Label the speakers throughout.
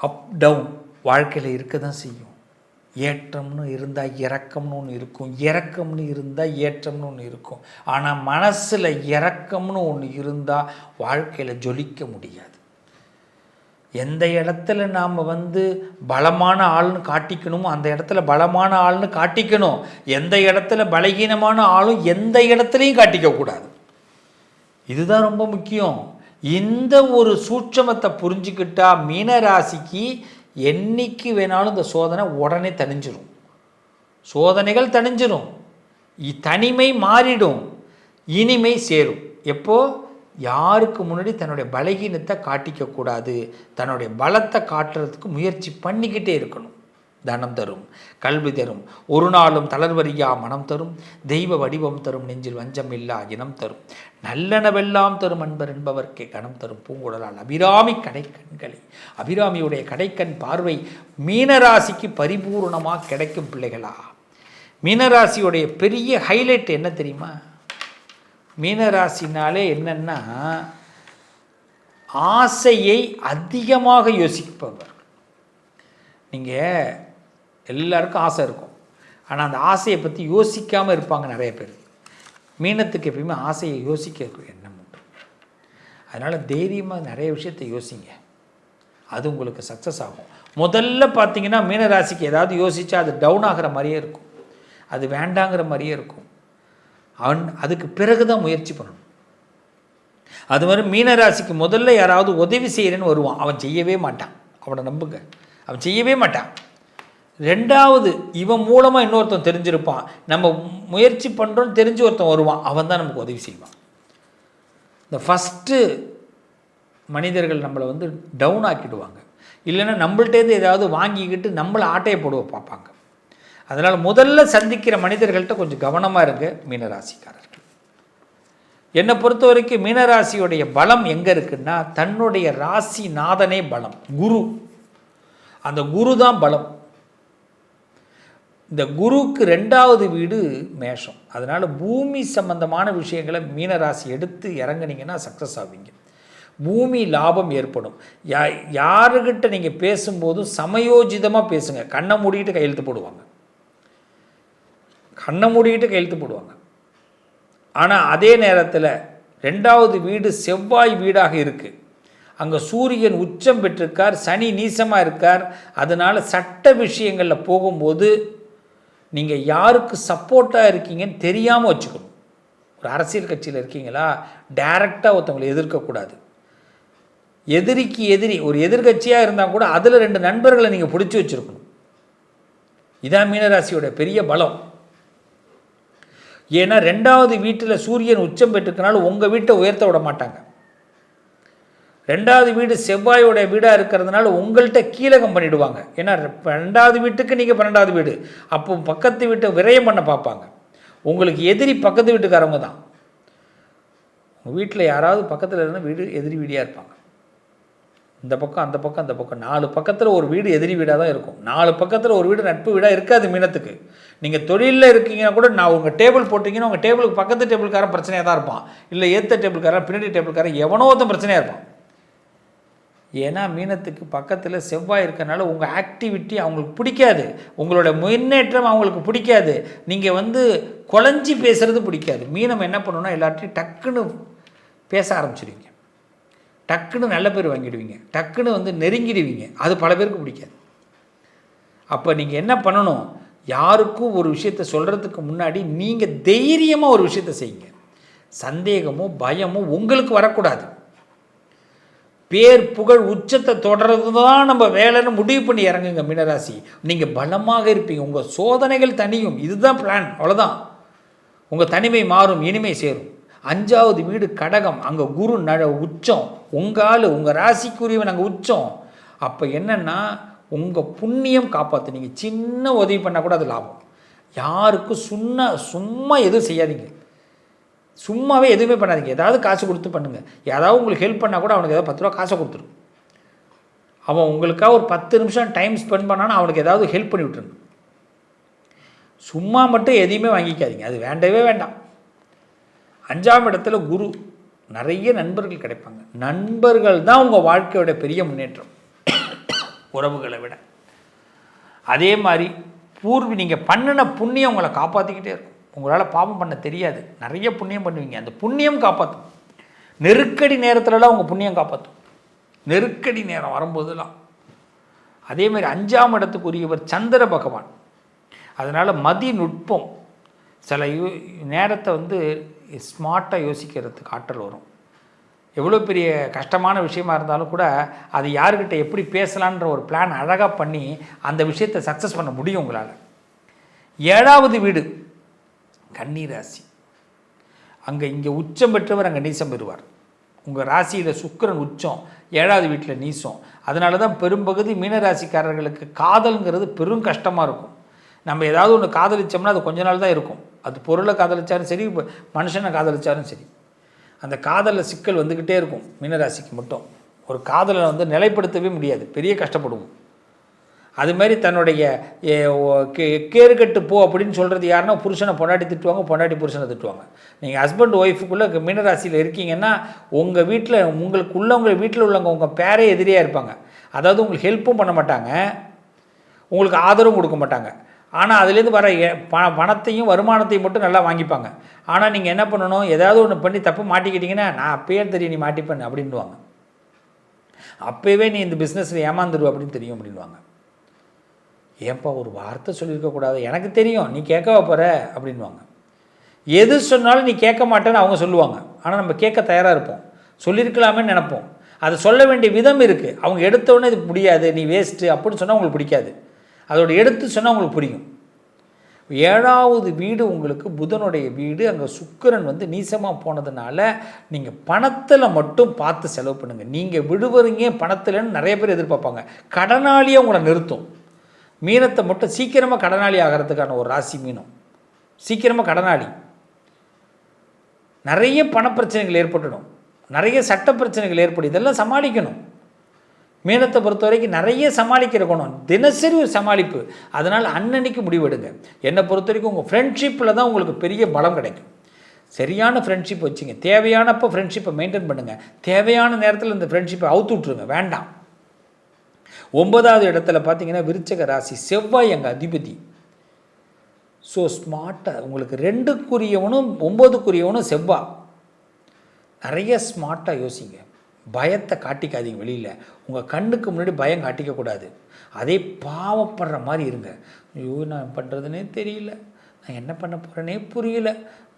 Speaker 1: Up down வாழ்க்கையில் இருக்க தான் செய்யும். ஏற்றம்னு இருந்தால் இறக்கம்னு ஒன்று இருக்கும். இறக்கம்னு இருந்தால் ஏற்றம்னு ஒன்று இருக்கும். ஆனால் மனசில் இறக்கம்னு ஒன்று இருந்தால் வாழ்க்கையில் ஜொலிக்க முடியாது. எந்த இடத்துல நாம் வந்து பலமான ஆள்னு காட்டிக்கணுமோ அந்த இடத்துல பலமான ஆள்னு காட்டிக்கணும். எந்த இடத்துல பலகீனமான ஆளும் எந்த இடத்துலையும் காட்டிக்கக்கூடாது இதுதான் ரொம்ப முக்கியம். இந்த ஒரு சூட்சமத்தை புரிஞ்சுக்கிட்டா மீனராசிக்கு என்னைக்கு வேணாலும் இந்த சோதனை உடனே தணிஞ்சிடும் சோதனைகள் தணிஞ்சிடும் தனிமை மாறிடும். இனிமை சேரும். எப்போ? யாருக்கு முன்னாடி தன்னுடைய பலகீனத்தை காட்டிக்கக்கூடாது. தன்னுடைய பலத்தை காட்டுறதுக்கு முயற்சி பண்ணிக்கிட்டே இருக்கணும். தனம் தரும் கல்வி தரும் ஒரு நாளும் தளர்வறியா மனம் தரும் தெய்வ வடிவம் தரும் நெஞ்சில் வஞ்சம் இல்லா இனம் தரும். நல்லனவெல்லாம் தரும் அன்பர் என்பவர்க்கே கணம் தரும் பூங்குடலால் அபிராமி கடைக்கண்களை அபிராமியுடைய கடைக்கண் பார்வை மீனராசிக்கு பரிபூர்ணமாக கிடைக்கும் பிள்ளைகளா? மீனராசியுடைய பெரிய ஹைலைட் என்ன தெரியுமா? மீனராசினாலே என்னன்னா ஆசையை அதிகமாக யோசிப்பவர். நீங்கள் எல்லாருக்கும் ஆசை இருக்கும். ஆனால் அந்த ஆசையை பற்றி யோசிக்காமல் இருப்பாங்க நிறைய பேர். மீனத்துக்கு எப்பயுமே ஆசையை யோசிக்க எண்ணம் உண்டு. அதனால் தைரியமாக நிறைய விஷயத்தை யோசிங்க. அது உங்களுக்கு சக்ஸஸ் ஆகும். முதல்ல பார்த்தீங்கன்னா மீனராசிக்கு ஏதாவது யோசிச்சா அது டவுன் ஆகிற மாதிரியே இருக்கும். அது வேண்டாங்கிற மாதிரியே இருக்கும். அவன் அதுக்கு பிறகு தான் முயற்சி பண்ணணும். அது மாதிரி மீனராசிக்கு முதல்ல யாராவது உதவி செய்கிறேன்னு வருவான். அவன் செய்யவே மாட்டான். அவனை நம்புங்க. அவன் செய்யவே மாட்டான். ரெண்டாவது இவன் மூலமாக இன்னொருத்தன் தெரிஞ்சிருப்பான். நம்ம முயற்சி பண்ணுறோன்னு தெரிஞ்சு ஒருத்தன் வருவான். அவன் தான் நமக்கு உதவி செய்வான். இந்த ஃபஸ்ட்டு மனிதர்கள் நம்மளை வந்து டவுன் ஆக்கிடுவாங்க. இல்லைன்னா நம்மள்ட்டேருந்து ஏதாவது வாங்கிக்கிட்டு நம்மளை ஆட்டையை போடுவ பார்ப்பாங்க. அதனால் முதல்ல சந்திக்கிற மனிதர்கள்ட்ட கொஞ்சம் கவனமாக இருங்க மீனராசிக்காரர்கள். என்னை பொறுத்த வரைக்கும் மீனராசியுடைய பலம் எங்கே இருக்குன்னா தன்னுடைய ராசி நாதனே பலம். குரு. அந்த குரு தான் பலம். இந்த குருவுக்கு ரெண்டாவது வீடு மேஷம். அதனால் பூமி சம்பந்தமான விஷயங்களை மீனராசி எடுத்து இறங்குனீங்கன்னா சக்ஸஸ் ஆவீங்க. பூமி லாபம் ஏற்படும். யா யாருக்கிட்ட நீங்கள் பேசும்போதும் சமயோஜிதமாக பேசுங்க. கண்ணை மூடிக்கிட்டு கையெழுத்து போடுவாங்க. கண்ணை மூடிக்கிட்டு கையெழுத்து போடுவாங்க. ஆனால் அதே நேரத்தில் ரெண்டாவது வீடு செவ்வாய் வீடாக இருக்குது அங்கே சூரியன் உச்சம் பெற்றிருக்கார் சனி நீசமாக இருக்கார். அதனால் சட்ட விஷயங்களில் போகும்போது நீங்கள் யாருக்கு சப்போர்ட்டாக இருக்கீங்கன்னு தெரியாமல் வச்சுக்கணும். ஒரு அரசியல் கட்சியில் இருக்கீங்களா? டைரெக்டாக ஒருத்தவங்களை எதிர்க்கக்கூடாது எதிரிக்கு எதிரி ஒரு எதிர்கட்சியாக இருந்தால் கூட அதில் ரெண்டு நண்பர்களை நீங்கள் பிடிச்சி வச்சுருக்கணும். இதான் மீனராசியோட பெரிய பலம். ஏன்னா ரெண்டாவது வீட்டில் சூரியன் உச்சம் பெற்றுக்கனாலும் உங்கள் வீட்டை உயர்த்த விட மாட்டாங்க. ரெண்டாவது வீடு செவ்வாயோடைய வீடாக இருக்கிறதுனால உங்கள்கிட்ட கீழகம் பண்ணிவிடுவாங்க ஏன்னா ரெண்டாவது வீட்டுக்கு நீங்கள் பன்னெண்டாவது வீடு. அப்போ பக்கத்து வீட்டை விரயம் பண்ண பார்ப்பாங்க. உங்களுக்கு எதிரி பக்கத்து வீட்டுக்காரவங்க தான். உங்கள் வீட்டில் யாராவது பக்கத்தில் இருந்தால் வீடு எதிரி வீடியாக இருப்பாங்க. இந்த பக்கம் அந்த பக்கம் அந்த பக்கம். நாலு பக்கத்தில் ஒரு வீடு எதிரி வீடாக தான் இருக்கும். நாலு பக்கத்தில் ஒரு வீடு நட்பு வீடாக இருக்காது மீனத்துக்கு. நீங்கள் தொழிலில் இருக்கீங்கன்னா கூட நான் உங்கள் டேபிள் போட்டிங்கன்னா உங்கள் டேபிளுக்கு பக்கத்து டேபிள்காரன் பிரச்சனையாக தான் இருப்பான். இல்லை ஏற்ற டேபிள்காரன் பின்னாடி டேபிள்காரன் எவனோ ஒருத்தன் பிரச்சனையாக இருப்பான். ஏன்னா மீனத்துக்கு பக்கத்தில் செவ்வாய் இருக்கிறனால உங்கள் ஆக்டிவிட்டி அவங்களுக்கு பிடிக்காது. உங்களோட முன்னேற்றம் அவங்களுக்கு பிடிக்காது. நீங்கள் வந்து குழஞ்சி பேசுகிறது பிடிக்காது. மீனம் என்ன பண்ணணும்னா எல்லாத்தையும் டக்குன்னு பேச ஆரம்பிச்சிடுவீங்க டக்குன்னு நல்ல பேர் வாங்கிடுவீங்க. டக்குன்னு வந்து நெருங்கிடுவீங்க. அது பல பேருக்கு பிடிக்காது. அப்போ நீங்கள் என்ன பண்ணணும்? யாருக்கும் ஒரு விஷயத்த சொல்கிறதுக்கு முன்னாடி நீங்கள் தைரியமாக ஒரு விஷயத்த செய்யுங்க. சந்தேகமோ பயமோ உங்களுக்கு வரக்கூடாது. பேர் புகழ் உச்சத்தை தொடர்றது தான் நம்ம வேலைன்னு முடிவு பண்ணி இறங்குங்க மீனராசி. நீங்கள் பலமாக இருப்பீங்க. உங்கள் சோதனைகள் தனியும். இதுதான் பிளான் அவ்வளோதான் உங்கள் தனிமை மாறும் இனிமை சேரும். அஞ்சாவது வீடு கடகம். அங்கே குரு நழ உச்சம். உங்கள் ஆள் உங்கள் ராசிக்குரியவன் அங்கே உச்சம். அப்போ என்னென்னா உங்கள் புண்ணியம் காப்பாற்று நீங்கள் சின்ன உதவி பண்ணால் கூட அது லாபம். யாருக்கும் சுண்ண சும்மா எதுவும் செய்யாதீங்க. சும்மாவே எதுவுமே பண்ணாதீங்க. ஏதாவது காசு கொடுத்து பண்ணுங்கள் ஏதாவது உங்களுக்கு ஹெல்ப் பண்ணால் கூட அவனுக்கு ஏதாவது பத்து ரூபா காசை கொடுத்துரும். அவன் உங்களுக்காக ஒரு பத்து நிமிஷம் டைம் ஸ்பெண்ட் பண்ணானா அவனுக்கு ஏதாவது ஹெல்ப் பண்ணி விட்டுருங்க சும்மா மட்டும் எதையுமே வாங்கிக்காதீங்க. அது வேண்டவே வேண்டாம். அஞ்சாம் இடத்துல குரு. நிறைய நண்பர்கள் கிடைப்பாங்க. நண்பர்கள் தான் உங்கள் வாழ்க்கையோட பெரிய முன்னேற்றம். உறவுகளை விட. அதே மாதிரி பூர்வி நீங்கள் பண்ணின புண்ணியம் உங்களை காப்பாற்றிக்கிட்டே இருக்கும். உங்களால் பாவம் பண்ண தெரியாது. நிறைய புண்ணியம் பண்ணுவீங்க. அந்த புண்ணியம் காப்பாற்றும் நெருக்கடி நேரத்துலலாம் உங்கள் புண்ணியம் காப்பாற்றும் நெருக்கடி நேரம் வரும்போதெல்லாம். அதே மாதிரி அஞ்சாம் இடத்துக்குரியவர் சந்திர பகவான். அதனால் மதி நுட்பம். சில யோ நேரத்தை வந்து ஸ்மார்ட்டாக யோசிக்கிறதுக்கு ஆற்றல் வரும். எவ்வளோ பெரிய கஷ்டமான விஷயமா இருந்தாலும் கூட அது யாருக்கிட்ட எப்படி பேசலான்ற ஒரு பிளான் அழகாக பண்ணி அந்த விஷயத்தை சக்ஸஸ் பண்ண முடியும் உங்களால். ஏழாவது வீடு. கன்னி ராசி அங்கே இங்கே உச்சம் பெற்றவர் அங்கே நீசம் பெறுவார். உங்கள் ராசியில் சுக்கரன் உச்சம் ஏழாவது வீட்டில் நீசம். அதனால தான் பெரும்பகுதி மீனராசிக்காரர்களுக்கு காதல்ங்கிறது பெரும் கஷ்டமாக இருக்கும். நம்ம ஏதாவது ஒன்று காதலிச்சோம்னா அது கொஞ்ச நாள் தான் இருக்கும். அது பொருளை காதலிச்சாலும் சரி மனுஷனை காதலிச்சாலும் சரி. அந்த காதலில் சிக்கல் வந்துக்கிட்டே இருக்கும் மீனராசிக்கு மட்டும். ஒரு காதலை வந்து நிலைப்படுத்தவே முடியாது. பெரிய கஷ்டப்படுவோம். அது மாதிரி தன்னுடைய ஏ, கேறுகட்டு போ அப்படின்னு சொல்கிறது யாருன்னா புருஷனை பொண்டாட்டி திட்டுவாங்க பொண்டாட்டி புருஷனை திட்டுவாங்க. நீங்கள் ஹஸ்பண்ட் ஒய்ஃபுக்குள்ளே மீனராசியில் இருக்கீங்கன்னா உங்கள் வீட்டில் உங்களுக்கு உள்ளவங்க வீட்டில் உள்ளவங்க உங்கள் பேரே எதிரியாக இருப்பாங்க. அதாவது உங்களுக்கு ஹெல்ப்பும் பண்ண மாட்டாங்க. உங்களுக்கு ஆதரவும் கொடுக்க மாட்டாங்க. ஆனால் அதுலேருந்து வர ப பணத்தையும் வருமானத்தையும் மட்டும் நல்லா வாங்கிப்பாங்க. ஆனால் நீங்கள் என்ன பண்ணணும்? ஏதாவது ஒன்று பண்ணி தப்பு மாட்டிக்கிட்டிங்கன்னா நான் அப்பயே தெரியும் நீ மாட்டிப்பேன் அப்படின்வாங்க அப்போவே நீ இந்த பிஸ்னஸில் ஏமாந்துடுவ அப்படின்னு தெரியும் அப்படின்வாங்க ஏன்பா ஒரு வார்த்தை சொல்லியிருக்கக்கூடாது எனக்கு தெரியும். நீ கேட்கவா போகிற அப்படின்வாங்க. எது சொன்னாலும் நீ கேட்க மாட்டேன்னு அவங்க சொல்லுவாங்க. ஆனால் நம்ம கேட்க தயாராக இருப்போம். சொல்லியிருக்கலாமேன்னு நினைப்போம். அதை சொல்ல வேண்டிய விதம் இருக்குது அவங்க எடுத்தோடனே இது முடியாது. நீ வேஸ்ட்டு அப்படின்னு சொன்னால் உங்களுக்கு பிடிக்காது. அதோட எடுத்து சொன்னால் உங்களுக்கு புரியும். ஏழாவது வீடு உங்களுக்கு புதனுடைய வீடு. அங்கே சுக்கிரன் வந்து நீசமாக போனதுனால நீங்கள் பணத்தில் மட்டும் பார்த்து செலவு பண்ணுங்கள் நீங்கள் விடுவறீங்க பணத்தில்னு நிறைய பேர் எதிர்பார்ப்பாங்க. கடனாளியே உங்களை நிறுத்தும். மீனத்தை மட்டும் சீக்கிரமாக கடனாளி ஆகிறதுக்கான ஒரு ராசி மீனம். சீக்கிரமாக கடனாளி. நிறைய பணப்பிரச்சனைகள் ஏற்பட்டுடும். நிறைய சட்ட பிரச்சனைகள் ஏற்படும். இதெல்லாம் சமாளிக்கணும். மீனத்தை பொறுத்த வரைக்கும் நிறைய சமாளிக்கிற குணம். தினசரி ஒரு சமாளிப்பு. அதனால் அன்னன்னைக்கு முடிவெடுங்க. என்னை பொறுத்த வரைக்கும் உங்கள் ஃப்ரெண்ட்ஷிப்பில் தான் உங்களுக்கு பெரிய பலம் கிடைக்கும். சரியான ஃப்ரெண்ட்ஷிப் வச்சுங்க. தேவையானப்போ ஃப்ரெண்ட்ஷிப்பை மெயின்டைன் பண்ணுங்கள் தேவையான நேரத்தில் இந்த ஃப்ரெண்ட்ஷிப்பை அவுத்து விட்ருங்க வேண்டாம். ஒன்பதாவது இடத்துல பார்த்தீங்கன்னா விருச்சக ராசி செவ்வாய் எங்கள் அதிபதி. ஸோ ஸ்மார்ட்டாக உங்களுக்கு ரெண்டுக்குரியவனும் ஒம்போதுக்குரியவனும் செவ்வா. நிறைய ஸ்மார்ட்டாக யோசிங்க. பயத்தை காட்டிக்காதீங்க வெளியில். உங்கள் கண்ணுக்கு முன்னாடி பயம் காட்டிக்கக்கூடாது. அதே பாவப்படுற மாதிரி இருங்க. ஐயோ நான் பண்ணுறதுனே தெரியல. நான் என்ன பண்ண போகிறேனே புரியல.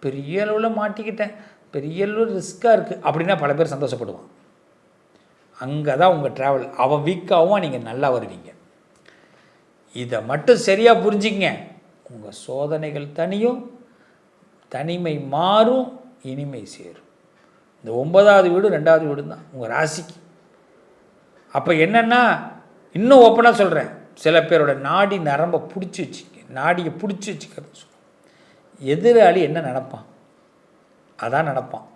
Speaker 1: பெரிய அளவில் மாட்டிக்கிட்டேன். பெரிய அளவில் ரிஸ்க்காக இருக்குது அப்படின்னா பல பேர் சந்தோஷப்படுவான் அங்கே தான் உங்கள் ட்ராவல் அவன் வீக்காகவும் நீங்கள் நல்லா வருவீங்க. இதை மட்டும் சரியாக புரிஞ்சுக்கங்க. உங்கள் சோதனைகள் தனியும் தனிமை மாறும் இனிமை சேரும். இந்த ஒன்பதாவது வீடு ரெண்டாவது வீடு தான் உங்கள் ராசிக்கு. அப்போ என்னென்னா இன்னும் ஓப்பனாக சொல்கிறேன் சில பேரோட நாடி நரம்பை பிடிச்சி வச்சுக்க நாடியை பிடிச்சி வச்சுக்கிறது சொல்லுவோம். எதிராளி என்ன நினப்பான்? அதான் நடப்பான்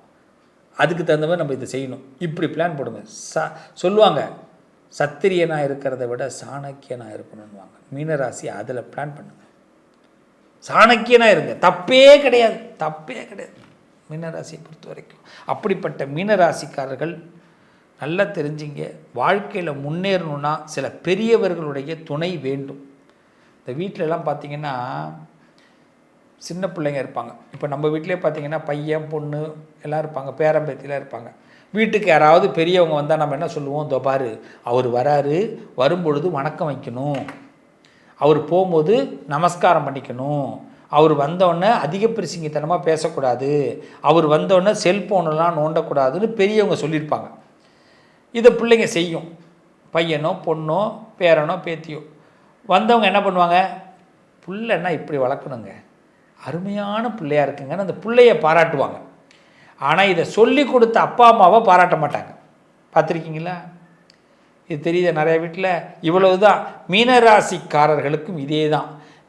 Speaker 1: அதுக்கு தகுந்த மாதிரி நம்ம இதை செய்யணும். இப்படி பிளான் போடுங்க. ச சொல்லுவாங்க சத்திரியனாக இருக்கிறத விட சாணக்கியனாக இருக்கணும்வாங்க மீனராசி அதில் பிளான் பண்ணுங்க. சாணக்கியனாக இருங்க. தப்பே கிடையாது. தப்பே கிடையாது. மீனராசியை பொறுத்த வரைக்கும். அப்படிப்பட்ட மீனராசிக்காரர்கள் நல்லா தெரிஞ்சிங்க. வாழ்க்கையில் முன்னேறணும்னா சில பெரியவர்களுடைய துணை வேண்டும். இந்த வீட்டிலலாம் பார்த்தீங்கன்னா சின்ன பிள்ளைங்க இருப்பாங்க. இப்போ நம்ம வீட்டிலே பார்த்தீங்கன்னா பையன் பொண்ணு எல்லாம் இருப்பாங்க. பேரம்பேத்திலாம் இருப்பாங்க. வீட்டுக்கு யாராவது பெரியவங்க வந்தால் நம்ம என்ன சொல்லுவோம்? தொபாரு அவர் வராரு. வரும்பொழுது வணக்கம் வைக்கணும். அவர் போகும்போது நமஸ்காரம் பண்ணிக்கணும். அவர் வந்தோடனே அதிக பிரசிங்கத்தனமாக பேசக்கூடாது. அவர் வந்தோடனே செல்ஃபோனெல்லாம் நோண்டக்கூடாதுன்னு பெரியவங்க சொல்லியிருப்பாங்க. இதை பிள்ளைங்க செய்யும். பையனோ பொண்ணோ பேரனோ பேத்தியோ. வந்தவங்க என்ன பண்ணுவாங்க? பிள்ளைன்னா இப்படி வளர்க்கணுங்க. அருமையான பிள்ளையா இருக்குங்கன்னு அந்த பிள்ளைய பாராட்டுவாங்க. ஆனால் இதை சொல்லி கொடுத்த அப்பா அம்மாவை பாராட்ட மாட்டாங்க. பார்த்துருக்கீங்களா? இது தெரியுது நிறைய வீட்டில் இவ்வளவு தான் மீனராசிக்காரர்களுக்கும் இதே தான்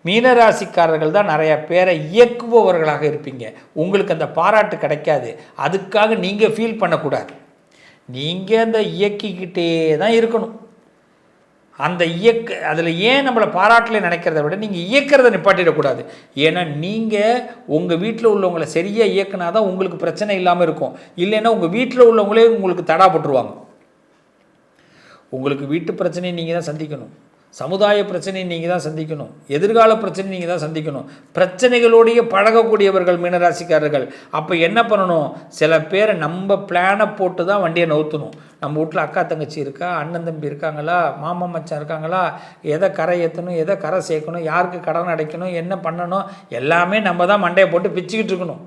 Speaker 1: மீனராசிக்காரர்கள் தான் நிறைய பேரை இயக்குபவர்களாக இருப்பீங்க. உங்களுக்கு அந்த பாராட்டு கிடைக்காது. அதுக்காக நீங்கள் ஃபீல் பண்ணக்கூடாது. நீங்கள் அந்த இயக்கிக்கிட்டே தான் இருக்கணும். அந்த இயக்க அதில் ஏன் நம்மளை பாராட்டில் நினைக்கிறத விட நீங்கள் இயக்கிறத நிப்பாட்டிடக்கூடாது. ஏன்னா நீங்கள் உங்கள் வீட்டில் உள்ளவங்களை சரியாக இயக்குனா தான் உங்களுக்கு பிரச்சனை இல்லாமல் இருக்கும். இல்லைன்னா உங்கள் வீட்டில் உள்ளவங்களே உங்களுக்கு தடா போட்டுருவாங்க. உங்களுக்கு வீட்டு பிரச்சனையை நீங்கள் தான் சந்திக்கணும். சமுதாய பிரச்சனையை நீங்கள் தான் சந்திக்கணும். எதிர்கால பிரச்சனை நீங்கள் தான் சந்திக்கணும். பிரச்சனைகளோடைய பழகக்கூடியவர்கள் மீனராசிக்காரர்கள். அப்போ என்ன பண்ணணும்? சில பேரை நம்ம பிளானை போட்டு தான் வண்டியை நவுத்தணும். நம்ம வீட்டில் அக்கா தங்கச்சி இருக்கா அண்ணன் தம்பி இருக்காங்களா மாமா மச்சான் இருக்காங்களா எதை கரை ஏற்றணும் எதை கரை சேர்க்கணும் யாருக்கு கடன் அடைக்கணும் என்ன பண்ணணும் எல்லாமே நம்ம தான் மண்டையை போட்டு பிச்சுக்கிட்டு இருக்கணும்.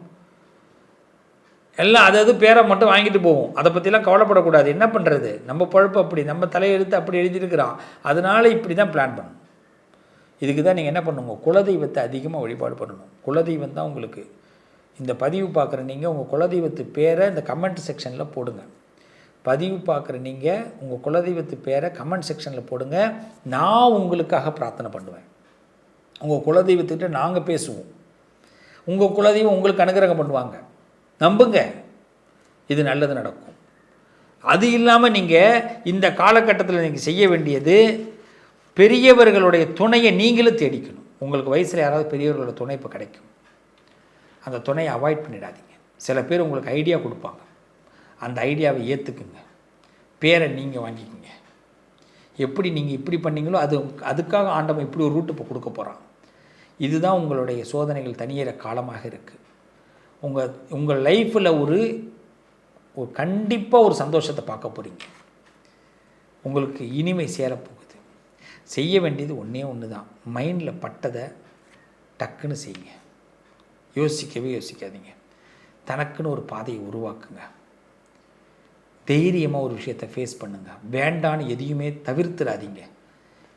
Speaker 1: எல்லாம் அது அது பேரை மட்டும் வாங்கிட்டு போவோம். அதை பற்றிலாம் கவலைப்படக்கூடாது. என்ன பண்ணுறது நம்ம பழப்பு அப்படி நம்ம தலையெழுத்து அப்படி எழுதியிருக்கிறான். அதனால இப்படி தான் பிளான் பண்ணணும் இதுக்கு தான் நீங்கள் என்ன பண்ணுங்க குலதெய்வத்தை அதிகமாக வழிபாடு பண்ணணும். குலதெய்வம் தான் உங்களுக்கு. இந்த பதிவு பார்க்குற நீங்கள் உங்கள் குலதெய்வத்து பேரை இந்த கமெண்ட் செக்ஷனில் போடுங்க. பதிவு பார்க்குற நீங்கள் உங்கள் குலதெய்வத்து பேரை கமெண்ட் செக்ஷனில் போடுங்க. நான் உங்களுக்காக பிரார்த்தனை பண்ணுவேன். உங்கள் குலதெய்வத்துக்கிட்ட நாங்கள் பேசுவோம். உங்கள் குலதெய்வம் உங்களுக்கு அனுகிரகம் பண்ணுவாங்க. நம்புங்க. இது நல்லது நடக்கும். அது இல்லாமல் நீங்கள் இந்த காலகட்டத்தில் நீங்கள் செய்ய வேண்டியது பெரியவர்களுடைய துணையை நீங்களும் தேடிக்கணும். உங்களுக்கு வயசில் யாராவது பெரியவர்களோட துணை இப்போ கிடைக்கும். அந்த துணையை அவாய்ட் பண்ணிடாதீங்க. சில பேர் உங்களுக்கு ஐடியா கொடுப்பாங்க. அந்த ஐடியாவை ஏற்றுக்குங்க பேரை நீங்கள் வாங்கிக்கோங்க. எப்படி நீங்கள் இப்படி பண்ணீங்களோ அது அதுக்காக ஆண்டவன் இப்படி ஒரு ரூட் இப்போ கொடுக்க போகிறான் இதுதான் உங்களுடைய சோதனைகள் தனியிற காலமாக இருக்குது உங்கள் உங்கள் லைஃப்பில் ஒரு ஒரு கண்டிப்பாக ஒரு சந்தோஷத்தை பார்க்க போகிறீங்க உங்களுக்கு இனிமை சேரப்போகுது செய்ய வேண்டியது ஒன்றே ஒன்று தான் மைண்டில் பட்டதை டக்குன்னு செய்யுங்க. யோசிக்கவே யோசிக்காதீங்க. தனக்குன்னு ஒரு பாதையை உருவாக்குங்க. தைரியமாக ஒரு விஷயத்தை ஃபேஸ் பண்ணுங்கள் வேண்டான்னு எதையுமே தவிர்த்துடாதீங்க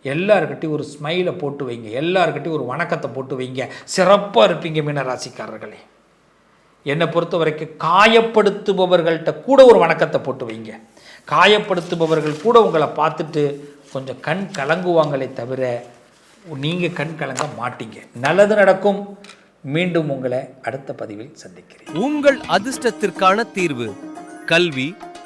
Speaker 1: எல்லாருக்கிட்டையும் ஒரு ஸ்மைலை போட்டு வைங்க. எல்லாருக்கிட்டையும் ஒரு வணக்கத்தை போட்டு வைங்க. சிறப்பாக இருப்பீங்க மீனராசிக்காரர்களே. என்னை பொறுத்த வரைக்கும் காயப்படுத்துபவர்கள்ட்ட கூட ஒரு வணக்கத்தை போட்டு வைங்க. காயப்படுத்துபவர்கள் கூட உங்களை பார்த்துட்டு கொஞ்சம் கண் கலங்குவாங்களே தவிர நீங்கள் கண் கலங்க மாட்டீங்க. நல்லது நடக்கும். மீண்டும் உங்களை அடுத்த பதிவில் சந்திக்கிறேன்.
Speaker 2: உங்கள் அதிர்ஷ்டத்திற்கான தீர்வு கல்வி